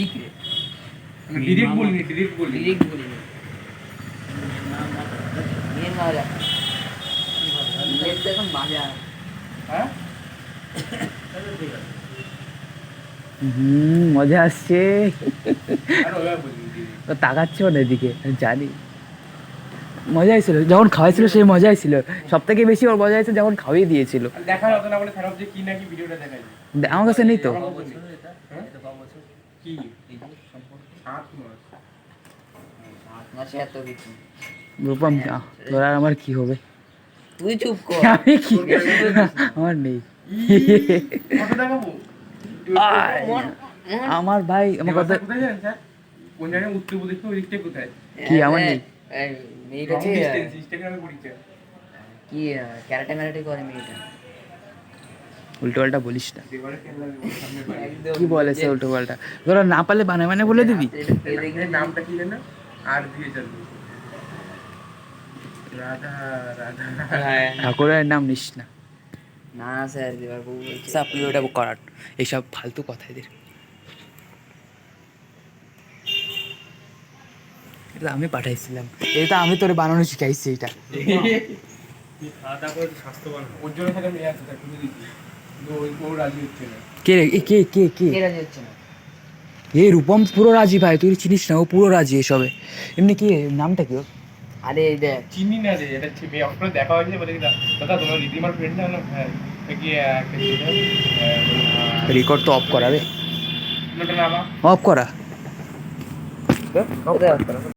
Secret direct বলিনি direct বলিনি। Direct বলিনি। মেন মজা লেট দেখুন মজা হ্যাঁ? হুম মজা আসছে। তাকাচ্ছেও না এদিকে জানি। মজা ছিল যখন খাওয়াইছিল সেই মজা ছিল সব থেকে বেশি ওর মজা হয়েছে যখন খাওয়াই দিয়েছিল। আর দেখা না বলে খারাপ যে কি নাকি ভিডিওটা দেখাই আমার কাছে নেই তো? কি? সাত মাস। মাসে এত কিছু। রূপম আহ, তোর আর আমার কি হবে? তুই চুপ কর। আমি কি? আমার নেই। আমার ভাই আমার কথা কোথায় জানেন স্যার? কোন জায়গায় উত্তরপ্রদেশ ওই দিকটা কোথায়? কি আমার নেই? মেয়েটা কি? ক্যারাটে ম্যারাটে করে মেয়েটা? উল্টো পাল্টা বলিস না। দেবারে কেন লাগে ওর সামনে বাড়ি। একদম কি বলে সে উল্টো পাল্টা? তোরা না পারলে বানায় মানে বলে দিবি। নামটা কি আর দিয়ে। ঠাকুরের নাম নিস না না স্যার বউ বলছে ওটা করার এইসব ফালতু কথা এদের। এটা আমি পাঠাইছিলাম। এটা আমি তোরে বানানো শিখাইছি এটা। তুমি কে রে? কে কে কে? এ রূপম পুরো রাজি ভাই তুই চিনিস না ও পুরো রাজি এসবে। এমনি কি? নামটা কি ওর? আরে দেখ। চিনি না রে এটা ছি- মেয়ে আপনার দেখা হয়েছে বলে কি দাদা তোমার রিদিমার ফ্রেন্ড না না হ্যাঁ কি রেকর্ড তো অফ করা রে। নোটা নামা অফ করা।